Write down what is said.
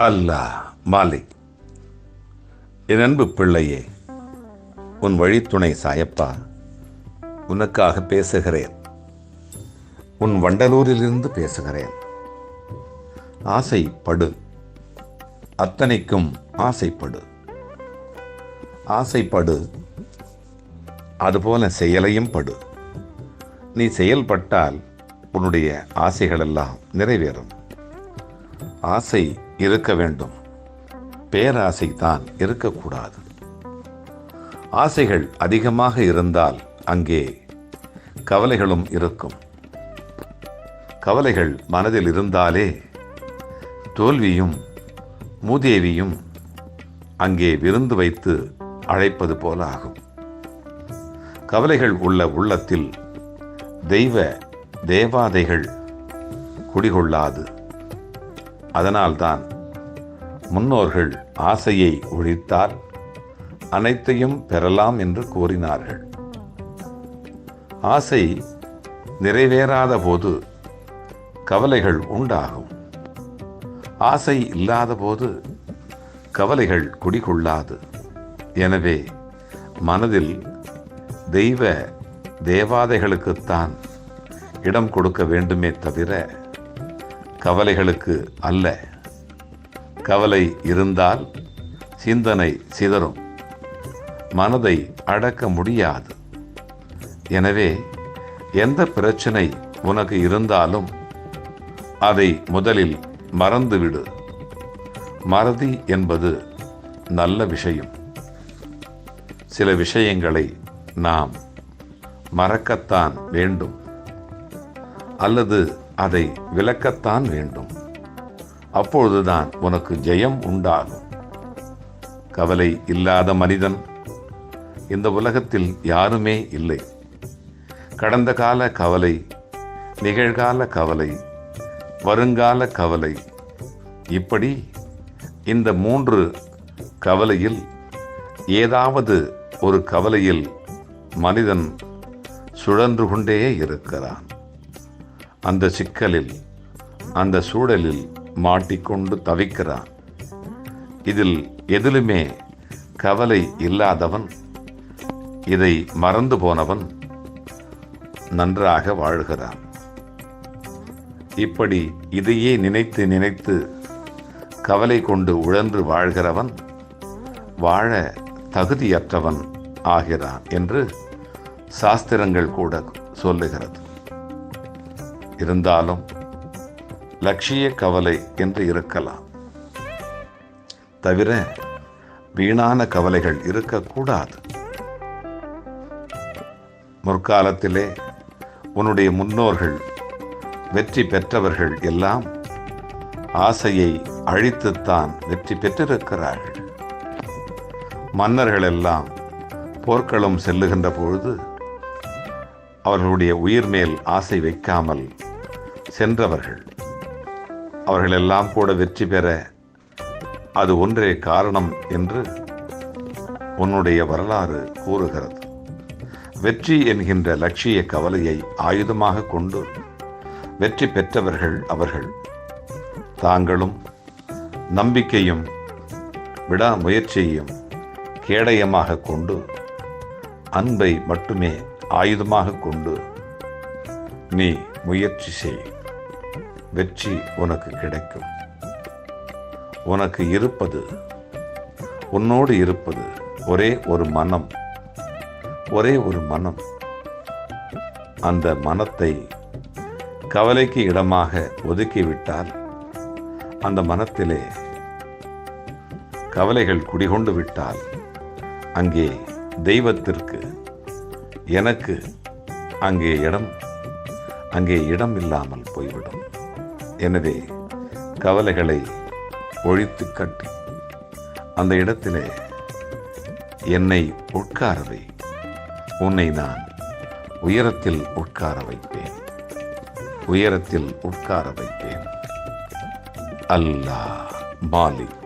அல்லாஹ் மாலிக். என் அன்பு பிள்ளையே உன் வழித்துணை சாயப்பா உனக்காக பேசுகிறேன். உன் வண்டலூரிலிருந்து பேசுகிறேன். ஆசைப்படு. அத்தனைக்கும் ஆசைப்படு. ஆசைப்படு. அதுபோல செயலையும் படு. நீ செயல்பட்டால் உன்னுடைய ஆசைகளெல்லாம் நிறைவேறும். ஆசை இருக்க வேண்டும். பேராசை தான் இருக்கக்கூடாது. ஆசைகள் அதிகமாக இருந்தால் அங்கே கவலைகளும் இருக்கும். கவலைகள் மனதில் இருந்தாலே தோல்வியும் மூதேவியும் அங்கே விருந்து வைத்து அழைப்பது போல ஆகும். கவலைகள் உள்ள உள்ளத்தில் தெய்வ தேவாதைகள் குடிகொள்ளாது. அதனால்தான் முன்னோர்கள் ஆசையை ஒழித்தால் அனைத்தையும் பெறலாம் என்று கூறினார்கள். ஆசை நிறைவேறாத போது கவலைகள் உண்டாகும். ஆசை இல்லாத போது கவலைகள் குடிகொள்ளாது. எனவே மனதில் தெய்வ தேவாதைகளுக்குத்தான் இடம் கொடுக்க வேண்டுமே தவிர கவலைகளுக்கு அல்ல. கவலை இருந்தால் சிந்தனை சிதறும். மனதை அடக்க முடியாது. எனவே எந்த பிரச்சனை உனக்கு இருந்தாலும் அதை முதலில் மறந்துவிடு. மறதி என்பது நல்ல விஷயம். சில விஷயங்களை நாம் மறக்கத்தான் வேண்டும். அல்லது அதை விளக்கத்தான் வேண்டும். அப்பொழுதுதான் உனக்கு ஜெயம் உண்டாகும். கவலை இல்லாத மனிதன் இந்த உலகத்தில் யாருமே இல்லை. கடந்த கால கவலை நிகழ்கால கவலை வருங்கால கவலை இப்படி இந்த மூன்று கவலையில் ஏதாவது ஒரு கவலையில் மனிதன் சுழன்று கொண்டே இருக்கிறான். அந்த சிக்கலில் அந்த சூழலில் மாட்டிக்கொண்டு தவிக்கிறான். இதில் எதிலுமே கவலை இல்லாதவன் இதை மறந்து போனவன் நன்றாக வாழ்கிறான். இப்படி இதையே நினைத்து நினைத்து கவலை கொண்டு உழன்று வாழ்கிறவன் வாழ தகுதியற்றவன் ஆகிறான் என்று சாஸ்திரங்கள் கூட சொல்லுகிறது. இருந்தாலும் லட்சிய கவலை என்று இருக்கலாம். தவிர வீணான கவலைகள் இருக்கக்கூடாது. முற்காலத்திலே உன்னுடைய முன்னோர்கள் வெற்றி பெற்றவர்கள் எல்லாம் ஆசையை அழித்துத்தான் வெற்றி பெற்றிருக்கிறார்கள். மன்னர்கள் எல்லாம் போர்க்களம் செல்லுகின்ற பொழுது அவர்களுடைய உயிர் மேல் ஆசை வைக்காமல் சென்றவர்கள். அவர்களெல்லாம் கூட வெற்றி பெற அது ஒன்றே காரணம் என்று உன்னுடைய வரலாறு கூறுகிறது. வெற்றி என்கின்ற லட்சிய கவலையை ஆயுதமாக கொண்டு வெற்றி பெற்றவர்கள் அவர்கள். தாங்களும் நம்பிக்கையும் விடாமுயற்சியையும் கேடயமாக கொண்டு அன்பை மட்டுமே ஆயுதமாக கொண்டு நீ முயற்சி செய். வெற்றி உனக்கு கிடைக்கும். உனக்கு இருப்பது உன்னோடு இருப்பது ஒரே ஒரு மனம் ஒரே ஒரு மனம். அந்த மனத்தை கவலைக்கு இடமாக ஒதுக்கிவிட்டால் அந்த மனத்திலே கவலைகள் குடிகொண்டு விட்டால் அங்கே தெய்வத்திற்கு எனக்கு அங்கே இடம் அங்கே இடம் இல்லாமல் போய்விடும். எனவே கவலைகளை ஒழித்து கட்டி. அந்த இடத்திலே என்னை உட்காரவை உன்னை நான் உயரத்தில் உட்கார வைப்பேன். உயரத்தில் உட்கார வைப்பேன். அல்லாஹ் மாலிக்.